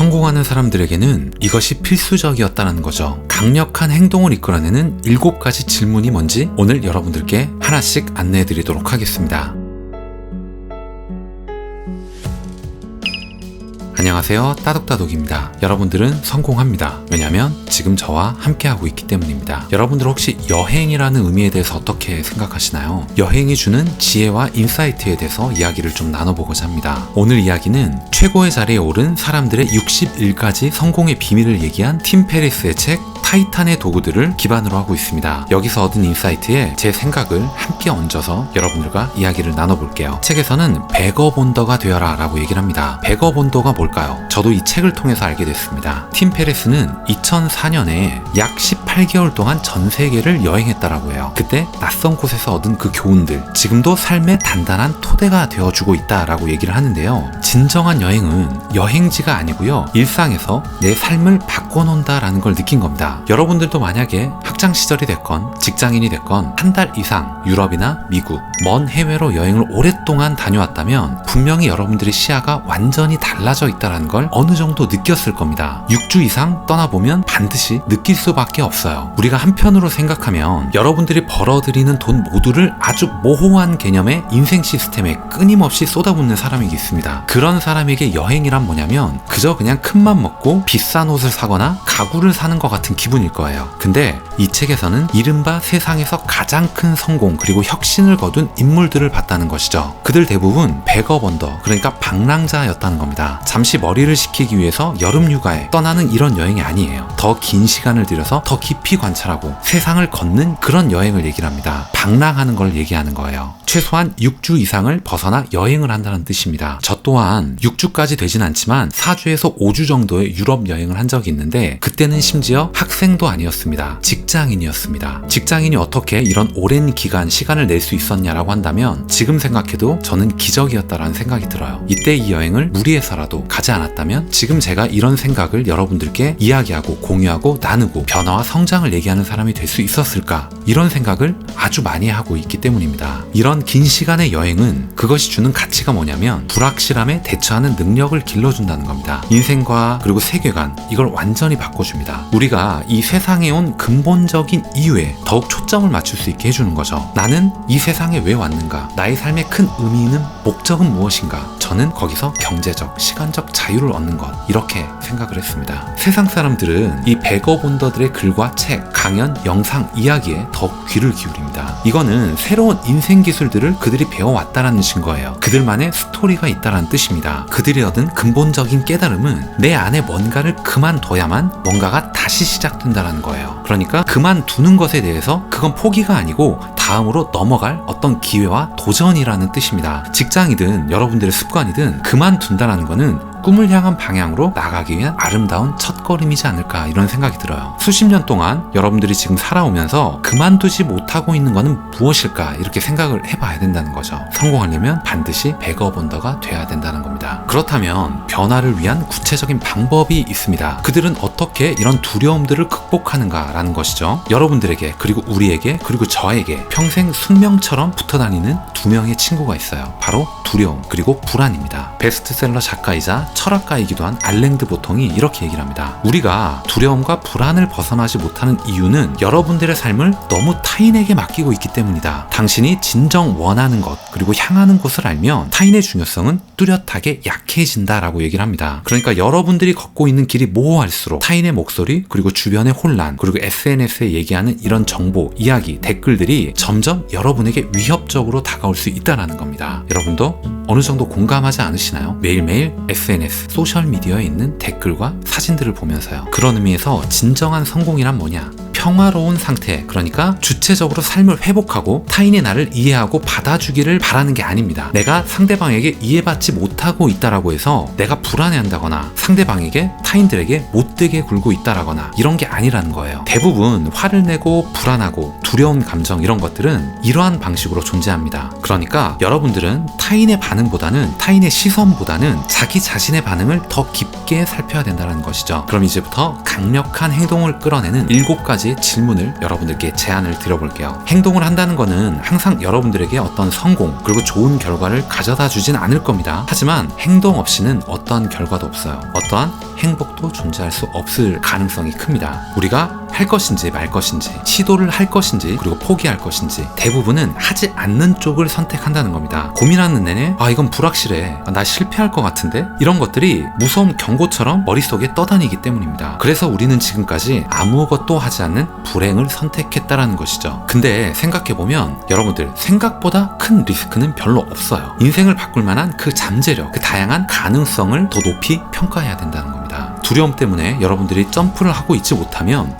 성공하는 사람들에게는 이것이 필수적이었다는 거죠. 강력한 행동을 이끌어내는 7가지 질문이 뭔지 오늘 여러분들께 하나씩 안내해 드리도록 하겠습니다. 안녕하세요. 따독따독입니다. 여러분들은 성공합니다. 왜냐면 지금 저와 함께하고 있기 때문입니다. 여러분들 혹시 여행이라는 의미에 대해서 어떻게 생각하시나요? 여행이 주는 지혜와 인사이트에 대해서 이야기를 좀 나눠보고자 합니다. 오늘 이야기는 최고의 자리에 오른 사람들의 61가지 성공의 비밀을 얘기한 팀 페리스의 책 타이탄의 도구들을 기반으로 하고 있습니다. 여기서 얻은 인사이트에 제 생각을 함께 얹어서 여러분들과 이야기를 나눠볼게요. 책에서는 베거본더가 되어라 라고 얘기를 합니다. 베거본더가 뭘까요? 저도 이 책을 통해서 알게 됐습니다. 팀 페레스는 2004년에 약 18개월 동안 전 세계를 여행했다라고 해요. 그때 낯선 곳에서 얻은 그 교훈들, 지금도 삶의 단단한 토대가 되어주고 있다라고 얘기를 하는데요. 진정한 여행은 여행지가 아니고요. 일상에서 내 삶을 바꿔놓는다라는 걸 느낀 겁니다. 여러분들도 만약에 학창 시절이 됐건 직장인이 됐건 한 달 이상 유럽이나 미국, 먼 해외로 여행을 오랫동안 다녀왔다면 분명히 여러분들의 시야가 완전히 달라져 있다는 걸 어느 정도 느꼈을 겁니다. 6주 이상 떠나보면 반드시 느낄 수밖에 없어요. 우리가 한편으로 생각하면 여러분들이 벌어들이는 돈 모두를 아주 모호한 개념의 인생 시스템에 끊임없이 쏟아붓는 사람이겠습니다. 그런 사람에게 여행이란 뭐냐면 그저 그냥 큰 맘 먹고 비싼 옷을 사거나 가구를 사는 것 같은 기분 일 거예요. 근데 이 책에서는 이른바 세상에서 가장 큰 성공 그리고 혁신을 거둔 인물들을 봤다는 것이죠. 그들 대부분 백업언더 그러니까 방랑자였다는 겁니다. 잠시 머리를 식히기 위해서 여름 휴가에 떠나는 이런 여행이 아니에요. 더 긴 시간을 들여서 더 깊이 관찰하고 세상을 걷는 그런 여행을 얘기를 합니다. 방랑하는 걸 얘기하는 거예요. 최소한 6주 이상을 벗어나 여행을 한다는 뜻입니다. 저 또한 6주까지 되진 않지만 4주에서 5주 정도의 유럽 여행을 한 적이 있는데 그때는 심지어 학 생도 아니었습니다. 직장인이었습니다. 직장인이 어떻게 이런 오랜 기간 시간을 낼 수 있었냐라고 한다면 지금 생각해도 저는 기적이었다라는 생각이 들어요. 이때 이 여행을 무리해서라도 가지 않았다면 지금 제가 이런 생각을 여러분들께 이야기하고 공유하고 나누고 변화와 성장을 얘기하는 사람이 될 수 있었을까? 이런 생각을 아주 많이 하고 있기 때문입니다. 이런 긴 시간의 여행은 그것이 주는 가치가 뭐냐면 불확실함에 대처하는 능력을 길러준다는 겁니다. 인생과 그리고 세계관 이걸 완전히 바꿔줍니다. 우리가 이 세상에 온 근본적인 이유에 더욱 초점을 맞출 수 있게 해주는 거죠. 나는 이 세상에 왜 왔는가? 나의 삶의 큰 의미는 목적은 무엇인가? 저는 거기서 경제적, 시간적 자유를 얻는 것 이렇게 생각을 했습니다. 세상 사람들은 이 베거본더들의 글과 책, 강연, 영상, 이야기에 더욱 귀를 기울입니다. 이거는 새로운 인생 기술들을 그들이 배워왔다라는 증거예요. 그들만의 스토리가 있다라는 뜻입니다. 그들이 얻은 근본적인 깨달음은 내 안에 뭔가를 그만둬야만 뭔가가 다시 시작 된다라는 거예요. 그러니까 그만두는 것에 대해서 그건 포기가 아니고 다음으로 넘어갈 어떤 기회와 도전이라는 뜻입니다. 직장이든 여러분들의 습관이든 그만둔다라는 거는 꿈을 향한 방향으로 나가기 위한 아름다운 첫걸음이지 않을까 이런 생각이 들어요. 수십 년 동안 여러분들이 지금 살아오면서 그만두지 못하고 있는 것은 무엇일까 이렇게 생각을 해봐야 된다는 거죠. 성공하려면 반드시 백업원더가 돼야 된다는 겁니다. 그렇다면 변화를 위한 구체적인 방법이 있습니다. 그들은 어떻게 이런 두려움들을 극복하는가라는 것이죠. 여러분들에게 그리고 우리에게 그리고 저에게 평생 숙명처럼 붙어 다니는 두 명의 친구가 있어요. 바로 두려움 그리고 불안입니다. 베스트셀러 작가이자 철학가이기도 한 알랭드 보통이 이렇게 얘기를 합니다. 우리가 두려움과 불안을 벗어나지 못하는 이유는 여러분들의 삶을 너무 타인에게 맡기고 있기 때문이다. 당신이 진정 원하는 것 그리고 향하는 곳을 알면 타인의 중요성은 뚜렷하게 약 해진다라고 얘기를 합니다. 그러니까 여러분들이 걷고 있는 길이 모호할수록 타인의 목소리 그리고 주변의 혼란 그리고 SNS에 얘기하는 이런 정보, 이야기, 댓글들이 점점 여러분에게 위협적으로 다가올 수 있다라는 겁니다. 여러분도 어느 정도 공감하지 않으시나요? 매일매일 SNS, 소셜 미디어에 있는 댓글과 사진들을 보면서요. 그런 의미에서 진정한 성공이란 뭐냐? 평화로운 상태, 그러니까 주체적으로 삶을 회복하고 타인의 나를 이해하고 받아주기를 바라는 게 아닙니다. 내가 상대방에게 이해받지 못하고 있다라고 해서 내가 불안해한다거나 상대방에게 타인들에게 못되게 굴고 있다라거나 이런 게 아니라는 거예요. 대부분 화를 내고 불안하고 두려운 감정 이런 것들은 이러한 방식으로 존재합니다. 그러니까 여러분들은 타인의 반응보다는 타인의 시선보다는 자기 자신의 반응을 더 깊게 살펴야 된다는 것이죠. 그럼 이제부터 강력한 행동을 끌어내는 일곱 가지 가지의 질문을 여러분들께 제안을 드려볼게요. 행동을 한다는 거는 항상 여러분들에게 어떤 성공 그리고 좋은 결과를 가져다 주진 않을 겁니다. 하지만 행동 없이는 어떠한 결과도 없어요. 어떠한 행복도 존재할 수 없을 가능성이 큽니다. 우리가 할 것인지 말 것인지 시도를 할 것인지 그리고 포기할 것인지 대부분은 하지 않는 쪽을 선택한다는 겁니다. 고민하는 내내 아 이건 불확실해 아, 나 실패할 것 같은데 이런 것들이 무서운 경고처럼 머릿속에 떠다니기 때문입니다. 그래서 우리는 지금까지 아무것도 하지 않는 불행을 선택했다라는 것이죠. 근데 생각해보면 여러분들 생각보다 큰 리스크는 별로 없어요. 인생을 바꿀 만한 그 잠재력, 그 다양한 가능성을 더 높이 평가해야 된다는 겁니다. 두려움 때문에 여러분들이 점프를 하고 있지 못하면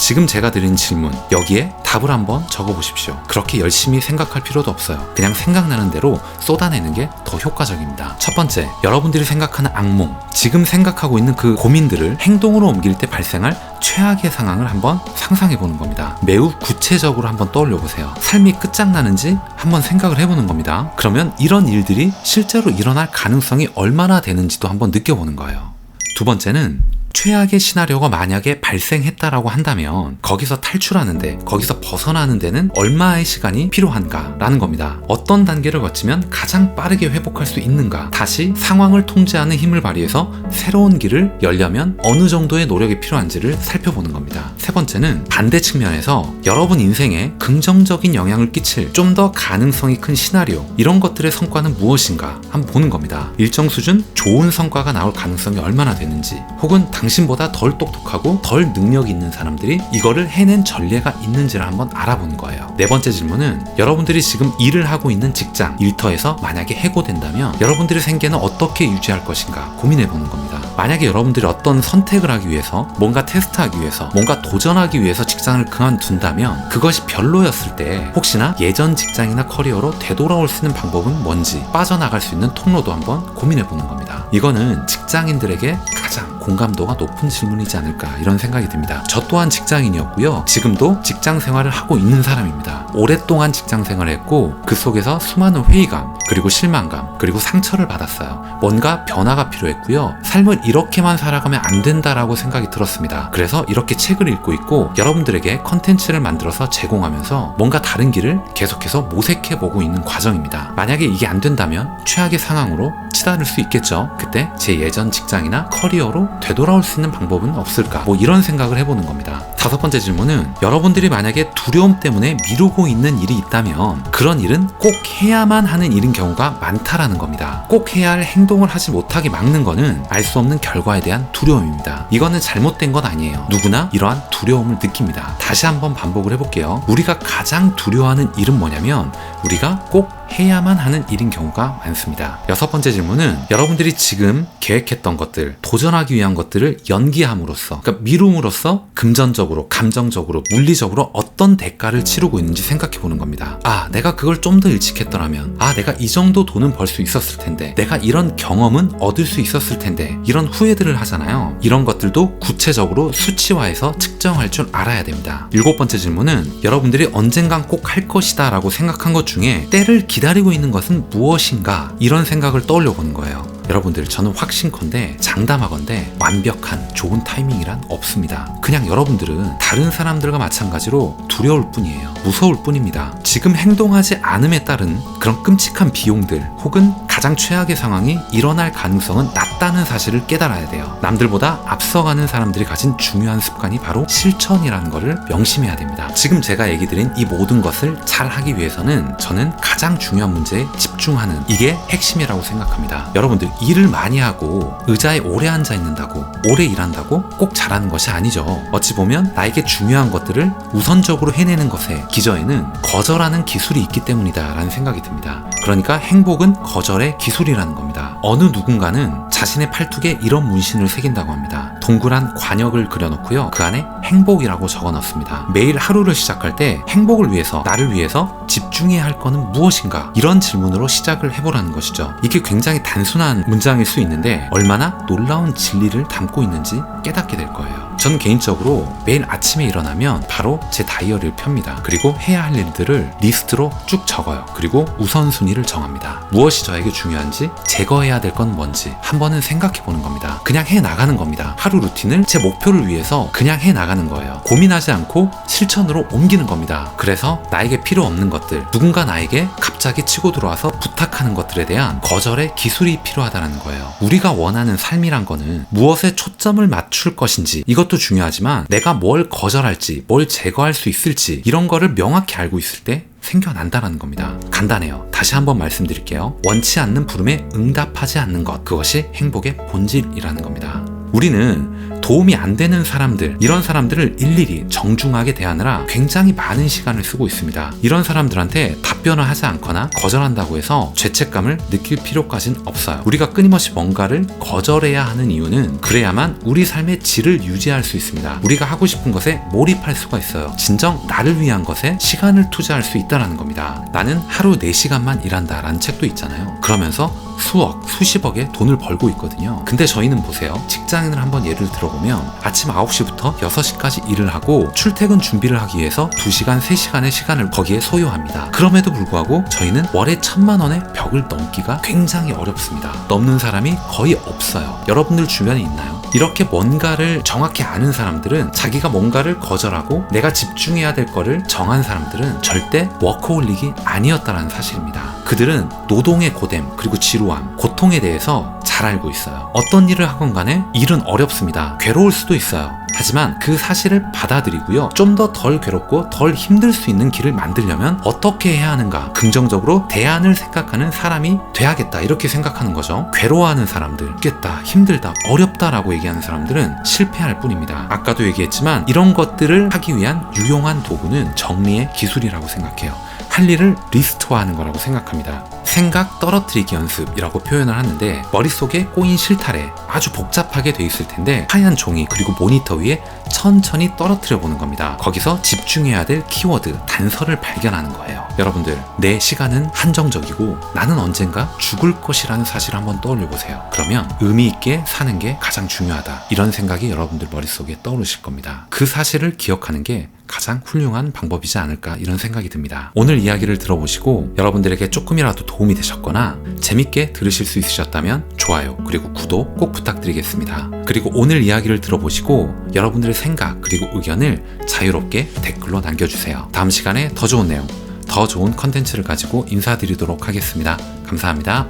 지금 제가 드린 질문 여기에 답을 한번 적어 보십시오. 그렇게 열심히 생각할 필요도 없어요. 그냥 생각나는 대로 쏟아내는 게 더 효과적입니다. 첫 번째, 여러분들이 생각하는 악몽, 지금 생각하고 있는 그 고민들을 행동으로 옮길 때 발생할 최악의 상황을 한번 상상해 보는 겁니다. 매우 구체적으로 한번 떠올려 보세요. 삶이 끝장나는지 한번 생각을 해보는 겁니다. 그러면 이런 일들이 실제로 일어날 가능성이 얼마나 되는지도 한번 느껴보는 거예요. 두 번째는 최악의 시나리오가 만약에 발생했다라고 한다면 거기서 탈출하는데 거기서 벗어나는 데는 얼마의 시간이 필요한가라는 겁니다. 어떤 단계를 거치면 가장 빠르게 회복할 수 있는가? 다시 상황을 통제하는 힘을 발휘해서 새로운 길을 열려면 어느 정도의 노력이 필요한지를 살펴보는 겁니다. 세 번째는 반대 측면에서 여러분 인생에 긍정적인 영향을 끼칠 좀 더 가능성이 큰 시나리오 이런 것들의 성과는 무엇인가 한번 보는 겁니다. 일정 수준 좋은 성과가 나올 가능성이 얼마나 되는지 혹은 당신보다 덜 똑똑하고 덜 능력 있는 사람들이 이거를 해낸 전례가 있는지를 한번 알아보는 거예요. 네 번째 질문은 여러분들이 지금 일을 하고 있는 직장, 일터에서 만약에 해고된다면 여러분들의 생계는 어떻게 유지할 것인가 고민해 보는 겁니다. 만약에 여러분들이 어떤 선택을 하기 위해서 뭔가 테스트하기 위해서 뭔가 도전하기 위해서 직장을 그만둔다면 그것이 별로였을 때 혹시나 예전 직장이나 커리어로 되돌아올 수 있는 방법은 뭔지 빠져나갈 수 있는 통로도 한번 고민해 보는 겁니다. 이거는 직장인들에게 가장 공감도가 높은 질문이지 않을까 이런 생각이 듭니다. 저 또한 직장인이었고요. 지금도 직장 생활을 하고 있는 사람입니다. 오랫동안 직장 생활을 했고 그 속에서 수많은 회의감 그리고 실망감 그리고 상처를 받았어요. 뭔가 변화가 필요했고요. 삶을 이렇게만 살아가면 안 된다라고 생각이 들었습니다. 그래서 이렇게 책을 읽고 있고 여러분들에게 컨텐츠를 만들어서 제공하면서 뭔가 다른 길을 계속해서 모색해 보고 있는 과정입니다. 만약에 이게 안 된다면 최악의 상황으로 치달을 수 있겠죠. 그때 제 예전 직장이나 커리어로 되돌아올 수 있는 방법은 없을까? 뭐 이런 생각을 해보는 겁니다. 다섯 번째 질문은 여러분들이 만약에 두려움 때문에 미루고 있는 일이 있다면 그런 일은 꼭 해야만 하는 일인 경우가 많다라는 겁니다. 꼭 해야 할 행동을 하지 못하게 막는 거는 알 수 없는 결과에 대한 두려움입니다. 이거는 잘못된 건 아니에요. 누구나 이러한 두려움을 느낍니다. 다시 한번 반복을 해볼게요. 우리가 가장 두려워하는 일은 뭐냐면 우리가 꼭 해야만 하는 일인 경우가 많습니다. 여섯 번째 질문은 여러분들이 지금 계획했던 것들, 도전하기 위한 것들을 연기함으로써, 그러니까 미룸으로써 금전적으로, 감정적으로, 물리적으로 어떤 대가를 치르고 있는지 생각해 보는 겁니다. 아, 내가 그걸 좀 더 일찍 했더라면, 아, 내가 이 정도 돈은 벌 수 있었을 텐데, 내가 이런 경험은 얻을 수 있었을 텐데, 이런 후회들을 하잖아요. 이런 것들도 구체적으로 수치화해서 측정할 줄 알아야 됩니다. 일곱 번째 질문은 여러분들이 언젠간 꼭 할 것이다 라고 생각한 것 중에 때를 기다리고 있는 것은 무엇인가 이런 생각을 떠올려 보는 거예요. 여러분들 저는 확신컨대 장담하건대 완벽한 좋은 타이밍이란 없습니다. 그냥 여러분들은 다른 사람들과 마찬가지로 두려울 뿐이에요. 무서울 뿐입니다. 지금 행동하지 않음에 따른 그런 끔찍한 비용들 혹은 가장 최악의 상황이 일어날 가능성은 낮다는 사실을 깨달아야 돼요. 남들보다 앞서가는 사람들이 가진 중요한 습관이 바로 실천이라는 것을 명심해야 됩니다. 지금 제가 얘기 드린 이 모든 것을 잘 하기 위해서는 저는 가장 중요한 문제에 집중하는 이게 핵심이라고 생각합니다. 여러분들 일을 많이 하고 의자에 오래 앉아 있는다고 오래 일한다고 꼭 잘하는 것이 아니죠. 어찌 보면 나에게 중요한 것들을 우선적으로 해내는 것에 기저에는 거절하는 기술이 있기 때문이다라는 생각이 듭니다. 그러니까 행복은 거절의 기술이라는 겁니다. 어느 누군가는 자신의 팔뚝에 이런 문신을 새긴다고 합니다. 동그란 관역을 그려놓고요. 그 안에 행복이라고 적어 넣습니다. 매일 하루를 시작할 때 행복을 위해서, 나를 위해서 집중해야 할 거는 무엇인가? 이런 질문으로 시작을 해보라는 것이죠. 이게 굉장히 단순한 문장일 수 있는데 얼마나 놀라운 진리를 담고 있는지 깨닫게 될 거예요. 저는 개인적으로 매일 아침에 일어나면 바로 제 다이어리를 펴니다. 그리고 해야 할 일들을 리스트로 쭉 적어요. 그리고 우선순위를 정합니다. 무엇이 저에게 중요한지, 제거해야 될 건 뭔지 한 번은 생각해 보는 겁니다. 그냥 해 나가는 겁니다. 하루 루틴을 제 목표를 위해서 그냥 해 나가는 거예요. 고민하지 않고 실천으로 옮기는 겁니다. 그래서 나에게 필요 없는 것들, 누군가 나에게 갑자기 치고 들어와서 부탁하는 것들에 대한 거절의 기술이 필요하다는 거예요. 우리가 원하는 삶이란 거는 무엇에 초점을 맞출 것인지 이것 도 중요하지만 내가 뭘 거절할지, 뭘 제거할 수 있을지 이런 거를 명확히 알고 있을 때 생겨난다라는 겁니다. 간단해요. 다시 한번 말씀드릴게요. 원치 않는 부름에 응답하지 않는 것. 그것이 행복의 본질이라는 겁니다. 우리는 도움이 안 되는 사람들, 이런 사람들을 일일이 정중하게 대하느라 굉장히 많은 시간을 쓰고 있습니다. 이런 사람들한테 답변을 하지 않거나 거절한다고 해서 죄책감을 느낄 필요까진 없어요. 우리가 끊임없이 뭔가를 거절해야 하는 이유는 그래야만 우리 삶의 질을 유지할 수 있습니다. 우리가 하고 싶은 것에 몰입할 수가 있어요. 진정 나를 위한 것에 시간을 투자할 수 있다는 겁니다. 나는 하루 4시간만 일한다 라는 책도 있잖아요. 그러면서 수억, 수십억의 돈을 벌고 있거든요. 근데 저희는 보세요. 직장인을 한번 예를 들어보면 아침 9시부터 6시까지 일을 하고 출퇴근 준비를 하기 위해서 2시간, 3시간의 시간을 거기에 소요합니다. 그럼에도 불구하고 저희는 월에 천만 원의 벽을 넘기가 굉장히 어렵습니다. 넘는 사람이 거의 없어요. 여러분들 주변에 있나요? 이렇게 뭔가를 정확히 아는 사람들은 자기가 뭔가를 거절하고 내가 집중해야 될 거를 정한 사람들은 절대 워커홀릭이 아니었다는 사실입니다. 그들은 노동의 고됨 그리고 지루함, 고통에 대해서 잘 알고 있어요. 어떤 일을 하건 간에 일은 어렵습니다. 괴로울 수도 있어요. 하지만 그 사실을 받아들이고요. 좀 더 덜 괴롭고 덜 힘들 수 있는 길을 만들려면 어떻게 해야 하는가? 긍정적으로 대안을 생각하는 사람이 돼야겠다. 이렇게 생각하는 거죠. 괴로워하는 사람들, 겠다, 힘들다, 어렵다라고 얘기하는 사람들은 실패할 뿐입니다. 아까도 얘기했지만 이런 것들을 하기 위한 유용한 도구는 정리의 기술이라고 생각해요. 할 일을 리스트화하는 거라고 생각합니다. 생각 떨어뜨리기 연습이라고 표현을 하는데 머릿속에 꼬인 실타래 아주 복잡하게 돼 있을 텐데 하얀 종이 그리고 모니터 위에 천천히 떨어뜨려 보는 겁니다. 거기서 집중해야 될 키워드, 단서를 발견하는 거예요. 여러분들, 내 시간은 한정적이고 나는 언젠가 죽을 것이라는 사실을 한번 떠올려 보세요. 그러면 의미 있게 사는 게 가장 중요하다. 이런 생각이 여러분들 머릿속에 떠오르실 겁니다. 그 사실을 기억하는 게 가장 훌륭한 방법이지 않을까 이런 생각이 듭니다. 오늘 이야기를 들어보시고 여러분들에게 조금이라도 도움이 되셨거나 재밌게 들으실 수 있으셨다면 좋아요 그리고 구독 꼭 부탁드리겠습니다. 그리고 오늘 이야기를 들어보시고 여러분들의 생각 그리고 의견을 자유롭게 댓글로 남겨주세요. 다음 시간에 더 좋은 내용, 더 좋은 컨텐츠를 가지고 인사드리도록 하겠습니다. 감사합니다.